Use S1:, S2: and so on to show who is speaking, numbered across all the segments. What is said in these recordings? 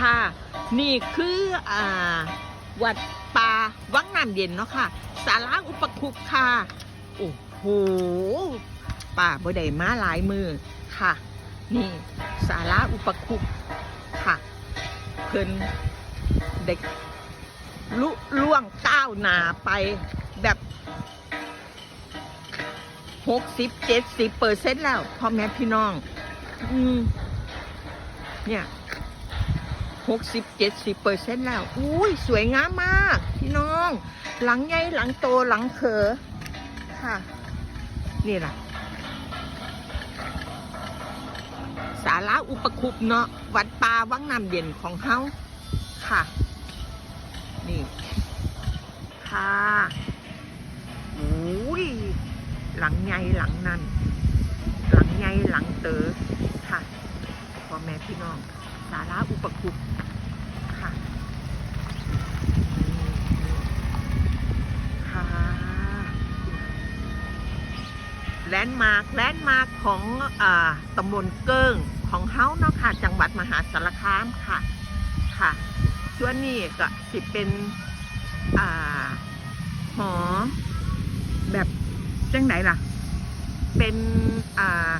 S1: ค่ะ นี่คืออ่าวัดป่าวังน้ำเย็นเนาะค่ะศาลาอุปคุปค่ะ โอ้โหป่าบ่ได้มาหลายมือค่ะ นี่ศาลาอุปคุปค่ะ เพิ่นเด็กลุล่วงก้าวหนาไปแบบหกสิบเจ็ดสิบเปอร์เซ็นต์แล้วพ่อแม่พี่น้อง อืม เนี่ย หกสิบเจ็ดสิเปอร์เซ็นต์แล้ว อุ้ยสวยงามมาก พี่น้อง หลังใหญ่หลังโตหลังเขอค่ะ นี่แหละศาลาอุปคุปเนาะวัดป่าวังน้ำเย็นของเฮาค่ะ นี่ ค่ะอุ้ยหลังใหญ่หลังนั่นหลังใหญ่หลังเต๋อค่ะพ่อแม่พี่น้อง สาระอุปคุปค่ะค่ะแลนด์มาร์คแลนด์มาร์คของอ่าตำบลเกิ้งของเฮาเนาะค่ะ จังหวัดมหาสารคามค่ะค่ะส่วนนี้ก็สิเป็นอหอแบบจังไหนล่ะ เป็นอ่า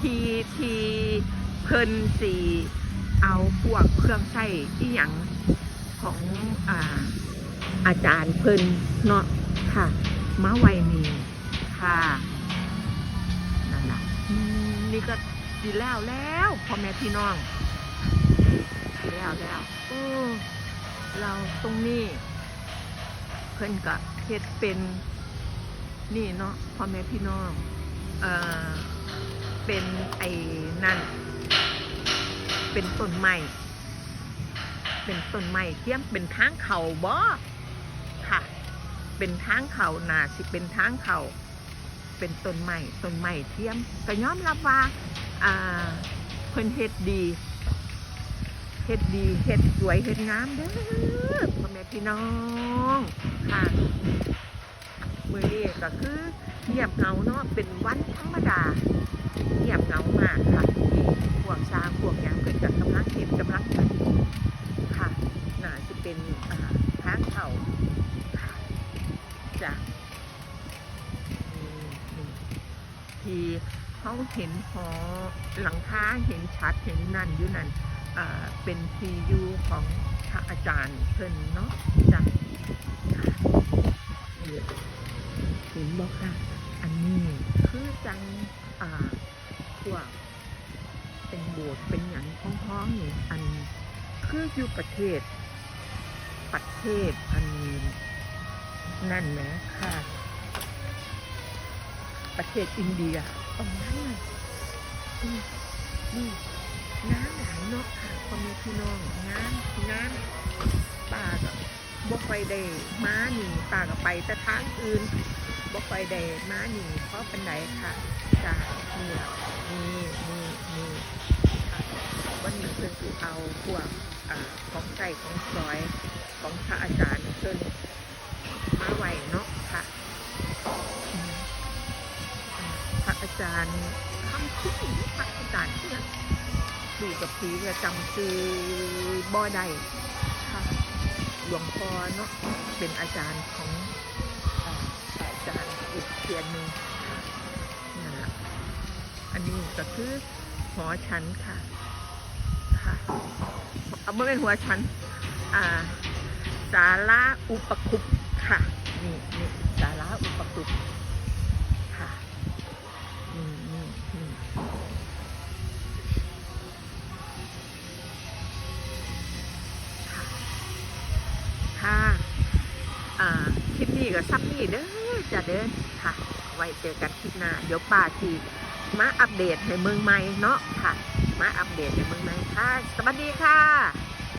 S1: ทีทีเพิ่นสี เอาพวกเครื่องใช้ที่อย่างของอาอาจารย์เพิ่นเนาะค่ะมาไว้นี่ค่ะนั่นละนี่ก็ดีแล้วแล้วพ่อแม่พี่น้องดีแล้วแล้วเออเราตรงนี้ เพิ่นก็เฮ็ดเป็นนี่เนาะพ่อแม่พี่น้อง เอ่อ เป็นไอ้นั่น เป็นต้นไม้เป็นต้นไม้เทียมเป็นทางเขาบ่ค่ะ เป็นทางเขานาสิเป็นทางเขาเป็นต้นไม้ต้นไม้เทียมก็ยอมรับว่าอ่าเพิ่นเฮ็ดดีเฮ็ดดีเฮ็ดสวยเฮ็ดงามเด้อพ่อแม่พี่น้องค่ะมือนี้ก็คือเงียบเหงาเนาะเป็นวันธรรมดาเงียบเหงามากค่ะพวกช้างพวกยังเกิด จากกำลังเก็บกำลังกันค่ะน่าจะเป็นอ่าทางเขาค่ะจากที่เขาเห็นหอหลังคาเห็นชัดเห็นนั่นอยู่นั่นเป็นทียูของพระอาจารย์เพิ่นเนาะจ้ะเห็นบอกค่ะ อันนี้คือจังอ่า เป็นโบสถ์เป็นหยังพ้องๆนี่อันคืออยู่ประเทศประเทศอันนั่นนะค่ะ ประเทศอินเดียตรงนั้นน่ะนี่น้ำหลายเนาะค่ะพอม่พี่น้องน้ำน้ำป่าก็บ่ค่อยได้ม้าหนีป่าก็ไปแต่ทางอื่น บ่ค่อยได้ม้าหนีเพราะเป็นไหนค่ะจ้านี่ล่ะนี่นี่นี่ค่ะวันนี้เพิ่นสิเอาพวกอ่าของใส่ของซอยของพระอาจารย์เพิ่นมาไหวเนาะค่ะพระอาจารย์คำคิดพระอาจารย์ที่ยดูกับผีจะจำซื้อบ่ได้ค่ะหลวงพ่อเนาะเป็นอาจารย์ของเอ่ออาจารย์อีก เทียนหนึ่งนั่แหละอันนี้ก็คือหอชั้นค่ะค่ะเอาไม่เป็นหัวชั้นอ่าสาราอุปคุปค่ะนี่นี่สาราอุปคุปค่ะนี่นี่นี่ค่ะค่ะอ่าคลิปนี้ก็ซับนี่เด้อ จะเด้อค่ะ ไว้เจอกันคลิปหน้าเดี๋ยวป่าทีมาอัปเดตให้เมืองใหม่เนาะค่ะ มาอัปเดตให้เมืองใหม่ค่ะ สวัสดีค่ะ